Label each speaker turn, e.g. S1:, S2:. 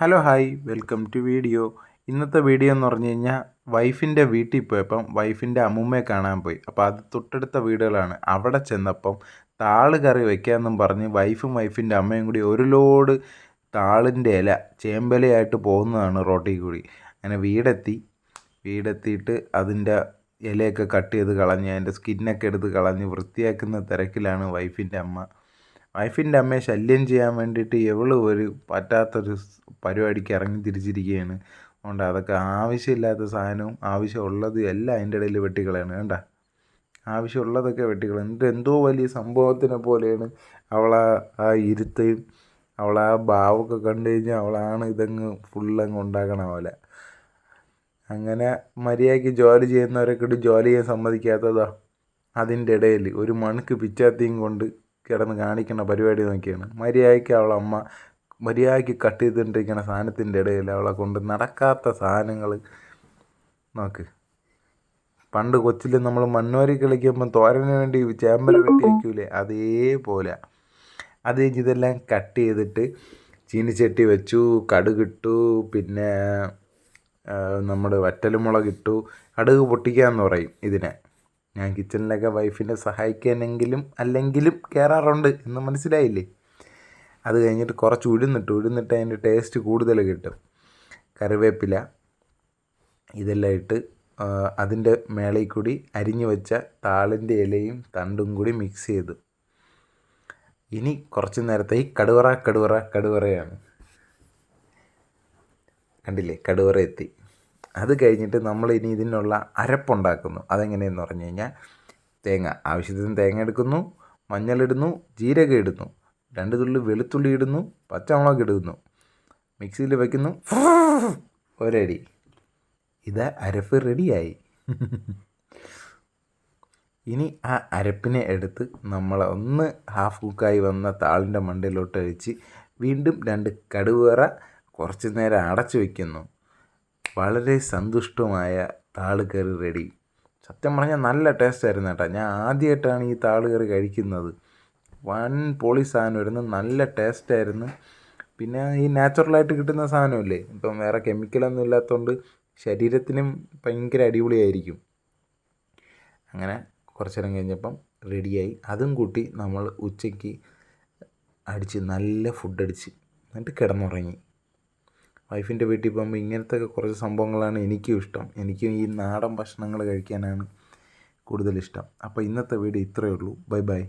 S1: Hello hi. Welcome to video. ഇന്നത്തെ video എന്ന് പറഞ്ഞു കഴിഞ്ഞാൽ വൈഫിന്റെ വീട്ടിൽ പോയപ്പം വൈഫിന്റെ അമ്മൂമ്മയെ കാണാൻ പോയി. അപ്പോൾ അത് തൊട്ടടുത്ത വീടുകളാണ്. അവിടെ ചെന്നപ്പം താൾ കറി വെക്കാമെന്നും പറഞ്ഞ് വൈഫും വൈഫിന്റെ അമ്മയും കൂടി ഒരു ലോഡ് താളിന്റെ ഇല ചേമ്പലയായിട്ട് പോകുന്നതാണ് റോട്ടിൽ കൂടി. അങ്ങനെ വീടെത്തി. വീടെത്തിയിട്ട് അതിന്റെ ഇലയൊക്കെ കട്ട് ചെയ്ത് കളഞ്ഞ് അതിന്റെ സ്കിന്നൊക്കെ എടുത്ത് കളഞ്ഞ് വൃത്തിയാക്കുന്ന തിരക്കിലാണ് വൈഫിന്റെ അമ്മ. വൈഫിന്റെ അമ്മയെ ശല്യം ചെയ്യാൻ വേണ്ടിയിട്ട് എവൾ ഒരു പറ്റാത്തൊരു പരിപാടിക്ക് ഇറങ്ങി തിരിച്ചിരിക്കുകയാണ്. അതുകൊണ്ട് അതൊക്കെ ആവശ്യമില്ലാത്ത സാധനവും ആവശ്യമുള്ളത് എല്ലാം അതിന്റെ ഇടയിൽ വെട്ടിക്കളയാണ്. വേണ്ട ആവശ്യമുള്ളതൊക്കെ വെട്ടിക്കളയും എന്നിട്ട് എന്തോ വലിയ സംഭവത്തിനെ പോലെയാണ് അവളാ ആ ഇരുത്തയും അവളാ ഭാവമൊക്കെ കണ്ടു കഴിഞ്ഞാൽ അവളാണ് ഇതങ്ങ് ഫുള്ളങ്ങ് ഉണ്ടാക്കണ പോലെ. അങ്ങനെ മര്യാദയ്ക്ക് ജോലി ചെയ്യുന്നവരൊക്കെ ഇട്ട് ജോലി ചെയ്യാൻ സമ്മതിക്കാത്തതാ അതിന്റെ ഇടയിൽ. ഒരു മണക്ക് പിച്ചാത്തിയും കൊണ്ട് കിടന്ന് കാണിക്കുന്ന പരിപാടി നോക്കിയാണ്. മര്യാദയ്ക്ക് അവളമ്മ മര്യാദയ്ക്ക് കട്ട് ചെയ്തുകൊണ്ടിരിക്കുന്ന സാധനത്തിന്റെ ഇടയിൽ അവളെ കൊണ്ട് നടക്കാത്ത സാധനങ്ങൾ. നോക്ക്. പണ്ട് കൊച്ചിൽ നമ്മൾ മണ്ണോരി കളിക്കുമ്പം തോരന് വേണ്ടി ചേമ്പൽ വെട്ടി വയ്ക്കൂലേ അതേപോലെ. അത് ഇതെല്ലാം കട്ട് ചെയ്തിട്ട് ചീനിച്ചട്ടി വെച്ചു കടുകിട്ടു പിന്നെ നമ്മുടെ വറ്റൽമുളകിട്ടു കടുക് പൊട്ടിക്കുക എന്ന് പറയും ഇതിനെ. ഞാൻ കിച്ചണിലൊക്കെ വൈഫിനെ സഹായിക്കാനെങ്കിലും അല്ലെങ്കിലും കയറാറുണ്ട് എന്ന് മനസ്സിലായില്ലേ? അത് കഴിഞ്ഞിട്ട് കുറച്ച് ഉഴുന്നിട്ട് ഉഴുന്നിട്ട് അതിന്റെ ടേസ്റ്റ് കൂടുതൽ കിട്ടും. കറിവേപ്പില ഇതെല്ലാം ഇട്ട് അതിന്റെ മേളയിൽ കൂടി അരിഞ്ഞു വെച്ച താളിന്റെ ഇലയും തണ്ടും കൂടി മിക്സ് ചെയ്ത്. ഇനി കുറച്ച് നേരത്തേക്ക് കടുവറ കടുവറ കടുവറയാണ്. കണ്ടില്ലേ? കടുവറ എത്തി. അത് കഴിഞ്ഞിട്ട് നമ്മൾ ഇനി ഇതിനുള്ള അരപ്പുണ്ടാക്കുന്നു. അതെങ്ങനെയെന്ന് പറഞ്ഞു കഴിഞ്ഞാൽ തേങ്ങ ആവശ്യത്തിന് തേങ്ങ എടുക്കുന്നു മഞ്ഞളിടുന്നു ജീരകം ഇടുന്നു. രണ്ട് തുള്ളി വെളുത്തുള്ളി ഇടുന്നു പച്ചമുളക് ഇടുന്നു. മിക്സിയിൽ വയ്ക്കുന്നു ഒരടി. ഇത് അരപ്പ് റെഡിയായി. ഇനി ആ അരപ്പിനെ എടുത്ത് നമ്മൾ ഒന്ന് ഹാഫ് കുക്കായി വന്ന താളിന്റെ മണ്ടയിലോട്ട് അഴിച്ച് വീണ്ടും രണ്ട് കടുവേറ കുറച്ച് നേരം അടച്ചു വയ്ക്കുന്നു വളരെ സന്തുഷ്ടമായ താൾ കറി റെഡി സത്യം പറഞ്ഞാൽ നല്ല ടേസ്റ്റ് ആയിരുന്നു കേട്ടോ. ഞാൻ ആദ്യമായിട്ടാണ് ഈ താൾ കറി കഴിക്കുന്നത്. വൺ പൊളി സാധനമായിരുന്നു. നല്ല ടേസ്റ്റ് ആയിരുന്നു. പിന്നെ ഈ നാച്ചുറലായിട്ട് കിട്ടുന്ന സാധനമല്ലേ? ഇപ്പം വേറെ കെമിക്കലൊന്നും ഇല്ലാത്തതുകൊണ്ട് ശരീരത്തിനും ഭയങ്കര അടിപൊളിയായിരിക്കും. അങ്ങനെ കുറച്ച് നേരം കഴിഞ്ഞപ്പം റെഡിയായി അതും കൂട്ടി നമ്മൾ ഉച്ചയ്ക്ക് അടിച്ച് നല്ല ഫുഡ് അടിച്ച് എന്നിട്ട് കിടന്നുറങ്ങി. വൈഫിന്റെ വീട്ടിൽ പോകുമ്പോൾ ഇങ്ങനത്തെ കുറച്ച് സംഭവങ്ങളാണ് എനിക്കും ഇഷ്ടം. എനിക്കും ഈ നാടൻ ഭക്ഷണങ്ങൾ കഴിക്കാനാണ് കൂടുതൽ ഇഷ്ടം. അപ്പോൾ ഇന്നത്തെ വീഡിയോ ഇത്രയേ ഉള്ളൂ. Bye bye